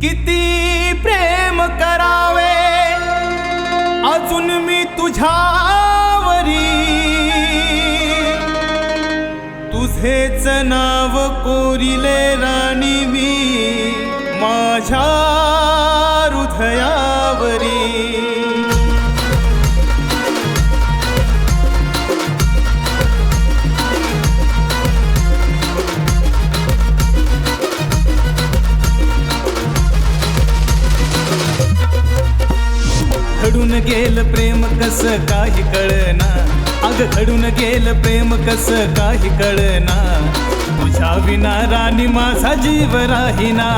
किती प्रेम करावे? अजून मी तुझ्यावरी. तुझेच नाव कोरिले राणी मी. माझ्या गेल प्रेम कस काही कळना? अग घडून गेल प्रेम कस काही कळना? तुझ्या विना राणी माझा जीव राहिना.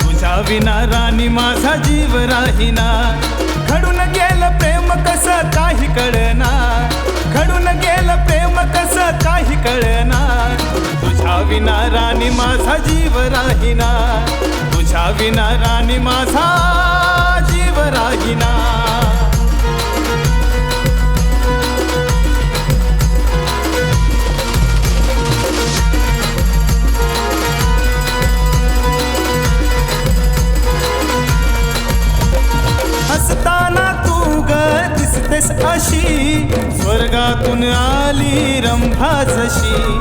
तुझ्या विना राणी माझा जीव राहिना. घडून गेल प्रेम कस काही कळना? घडून गेल प्रेम कस काही कळना? तुझ्या विना राणी माझा जीव राहिना. तुझ्या विना राणी माझा अशी स्वर्गातून आली रंभा जशी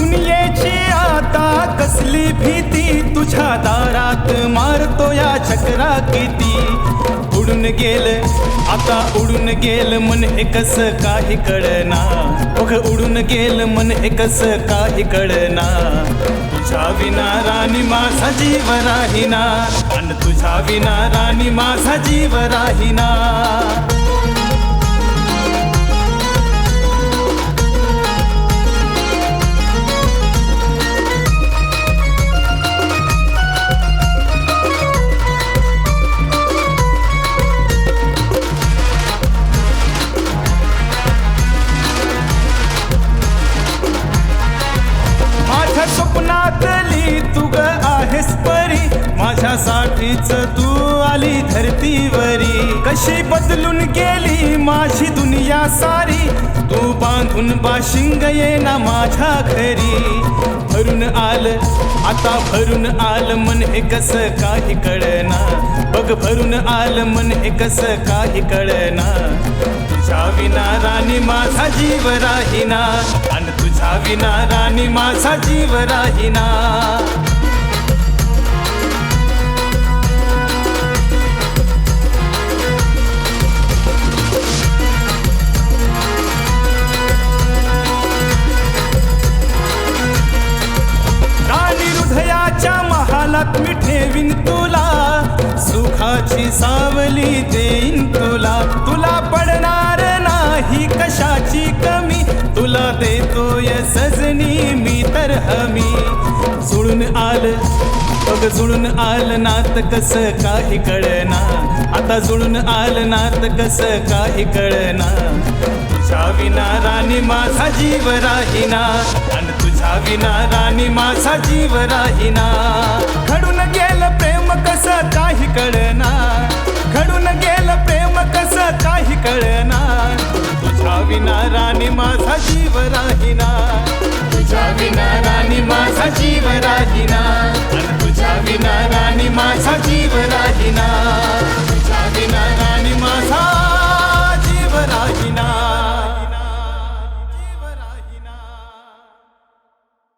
दुनियेची आता कसली भीती तुझ्या दारात मारतो या चक्रा किती? उडून गेल आता उडून गेल मन एकस काही कळना. बघ उडून गेल मन एकस काही कळना. तुझ्या विना राणी माझा जीव राहिना. आणि तुझ्या विना राणी माझा जीव राहिना. माझ्यासाठीच तू आली धरतीवरी. कशी बदलून गेली माझी दुनिया सारी. तू बांधून बाशिंग येना माझ्या घरी. भरून आल आता भरून आल मन हे कस काही कळना. बघ भरून आल मन हे कस काही कळना. तुझ्या विना राणी माझा जीव राहिना. आणि तुझ्या विना राणी माझा जीव राहिना. आम्ही. जुळून आलं. बघ जुळून आलं नात कसं काही कळना. आता जुळून आलं नात कसं काही कळना. तुझ्या विना राणी माझा जीव राहिना. आणि तुझ्या विना राणी माझा जीव राहिना. घडून गेलं प्रेम कसं काही कळना. घडून गेलं प्रेम कसं काही कळना. तुझ्या विना राणी माझा जीव राहिना. Javinarani Masaji.